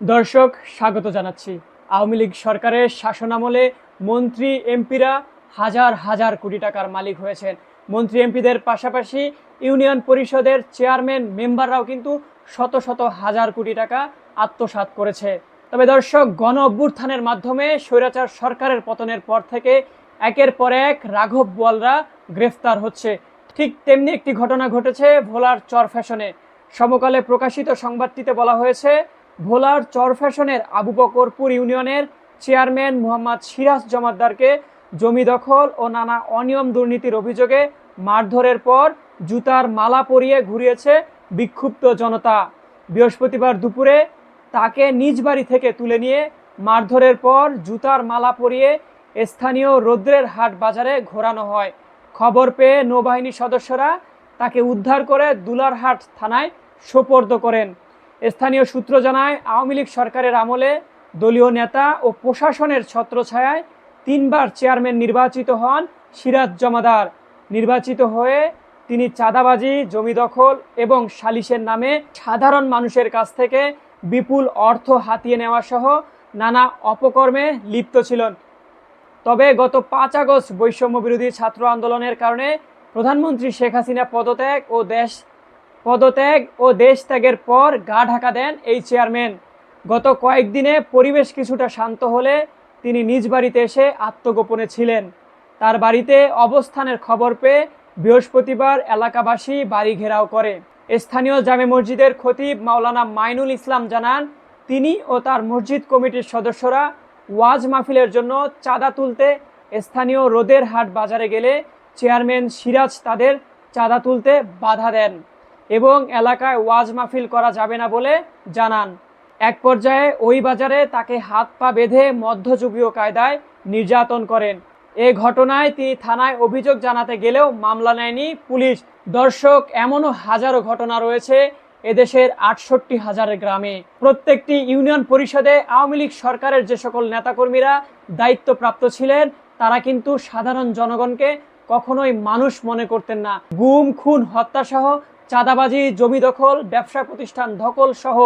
দর্শক, স্বাগত জানাচ্ছি। আওয়ামী লীগ সরকারের শাসনামলে মন্ত্রী এমপিরা হাজার হাজার কোটি টাকার মালিক হয়েছেন। মন্ত্রী এমপিদের পাশাপাশি ইউনিয়ন পরিষদের চেয়ারম্যান মেম্বাররাও কিন্তু শত শত হাজার কোটি টাকা আত্মসাৎ করেছে। তবে দর্শক, গণ অভ্যুত্থানের মাধ্যমে স্বৈরাচার সরকারের পতনের পর থেকে একের পর এক রাঘব বোয়ালরা গ্রেফতার হচ্ছে। ঠিক তেমনি একটি ঘটনা ঘটেছে ভোলার চর ফ্যাশনে সমকালে প্রকাশিত সংবাদটিতে বলা হয়েছে ভোলার চর ফ্যাশনের আবু বকরপুর ইউনিয়নের চেয়ারম্যান মোহাম্মদ সিরাজ জমাদ্দারকে জমি দখল ও নানা অনিয়ম দুর্নীতির অভিযোগে মারধরের পর জুতার মালা পরিয়ে ঘুরিয়েছে বিক্ষুব্ধ জনতা। বৃহস্পতিবার দুপুরে তাকে নিজ বাড়ি থেকে তুলে নিয়ে মারধরের পর জুতার মালা পরিয়ে স্থানীয় রৌদ্রের হাট বাজারে ঘোরানো হয়। খবর পেয়ে নৌবাহিনীর সদস্যরা তাকে উদ্ধার করে দুলারহাট থানায় সোপর্দ করেন। স্থানীয় সূত্র জানায়, আওয়ামী লীগ সরকারের আমলে দলীয় নেতা ও প্রশাসনের ছত্রছায়ায় তিনবার চেয়ারম্যান নির্বাচিত হন সিরাজ জমাদার। নির্বাচিত হয়ে তিনি চাঁদাবাজি, জমি দখল এবং সালিশের নামে সাধারণ মানুষের কাছ থেকে বিপুল অর্থ হাতিয়ে নেওয়া সহ নানা অপকর্মে লিপ্ত ছিলেন। তবে গত পাঁচ আগস্ট বৈষম্য বিরোধী ছাত্র আন্দোলনের কারণে প্রধানমন্ত্রী শেখ হাসিনা পদত্যাগ ও দেশ পদত্যাগ ও দেশ ত্যাগের পর গা ঢাকা দেন এই চেয়ারম্যান। গত কয়েকদিনে পরিবেশ কিছুটা শান্ত হলে তিনি নিজ বাড়িতে এসে আত্মগোপনে ছিলেন। তার বাড়িতে অবস্থানের খবর পেয়ে বৃহস্পতিবার এলাকাবাসী বাড়ি ঘেরাও করে। স্থানীয় জামে মসজিদের খতিব মাওলানা মাইনুল ইসলাম জানান, তিনি ও তার মসজিদ কমিটির সদস্যরা ওয়াজ মাহফিলের জন্য চাঁদা তুলতে স্থানীয় রোদের হাট বাজারে গেলে চেয়ারম্যান সিরাজ তাদের চাঁদা তুলতে বাধা দেন। এবং এলাকায় ওয়াজ মাহফিল করা যাবে না বলে জানান। এক পর্যায়ে ওই বাজারে তাকে হাত পা বেঁধে মধ্যযুগীয় কায়দায় নির্যাতন করেন। এ ঘটনায় তিনি থানায় অভিযোগ জানাতে গেলেও মামলা নেয়নি পুলিশ। দর্শক, এমনও হাজারো ঘটনা রয়েছে এদেশের আটষট্টি হাজার গ্রামে। প্রত্যেকটি ইউনিয়ন পরিষদে আওয়ামী লীগ সরকারের যে সকল নেতাকর্মীরা দায়িত্বপ্রাপ্ত ছিলেন, তারা কিন্তু সাধারণ জনগণকে কখনোই মানুষ মনে করতেন না। গুম, খুন হত্যা সহ চাঁদাবাজি, জমি দখল, ব্যবসা প্রতিষ্ঠান দখল সহ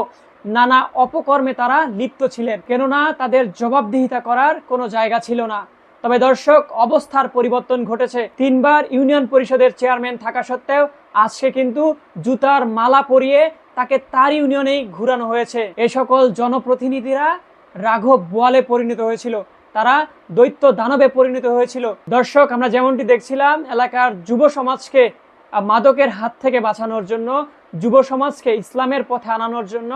নানা অপকর্মে তারা লিপ্ত ছিলেন। কেননা তাদের জবাবদিহিতা করার কোনো জায়গা ছিল না। তবে দর্শক, অবস্থার পরিবর্তন ঘটেছে। তিনবার ইউনিয়ন পরিষদের চেয়ারম্যান থাকা সত্ত্বেও আজকে কিন্তু জুতার মালা পরিয়ে তাকে তার ইউনিয়নেই ঘুরানো হয়েছে। এ সকল জনপ্রতিনিধিরা রাঘব বোয়ালে পরিণত হয়েছিল। তারা দৈত্য দানবে পরিণত হয়েছিল। দর্শক, আমরা যেমনটি দেখছিলাম, এলাকার যুব সমাজকে মাদকের হাত থেকে বাঁচানোর জন্য যুব সমাজকে ইসলামের পথে আনানোর জন্য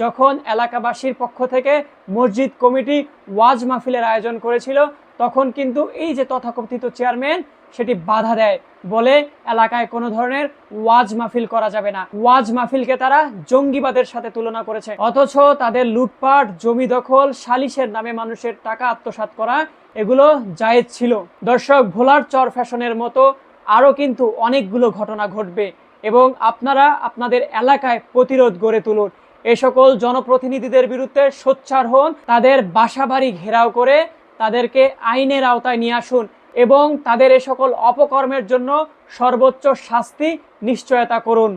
যখন এলাকাবাসীর পক্ষ থেকে মসজিদ কমিটি ওয়াজ মাহফিলের আয়োজন করেছিল, তখন কিন্তু এই যে তথাকথিত চেয়ারম্যান, সেটি বাধা দেয় বলে এলাকায় কোনো ধরনের ওয়াজ মাহফিল করা যাবে না। ওয়াজ মাহফিলকে তারা জঙ্গিবাদের সাথে তুলনা করেছে। অথচ তাদের লুটপাট, জমি দখল, সালিশের নামে মানুষের টাকা আত্মসাৎ করা, এগুলো জায়েজ ছিল। দর্শক, ভোলার চর ফ্যাশনের মতো আরও কিন্তু অনেকগুলো ঘটনা ঘটবে এবং আপনারা আপনাদের এলাকায় প্রতিরোধ গড়ে তুলুন। এ সকল জনপ্রতিনিধিদের বিরুদ্ধে সোচ্চার হন, তাদের বাসাবাড়ি ঘেরাও করে তাদেরকে আইনের আওতায় নিয়ে আসুন এবং তাদের এ সকল অপকর্মের জন্য সর্বোচ্চ শাস্তি নিশ্চয়তা করুন।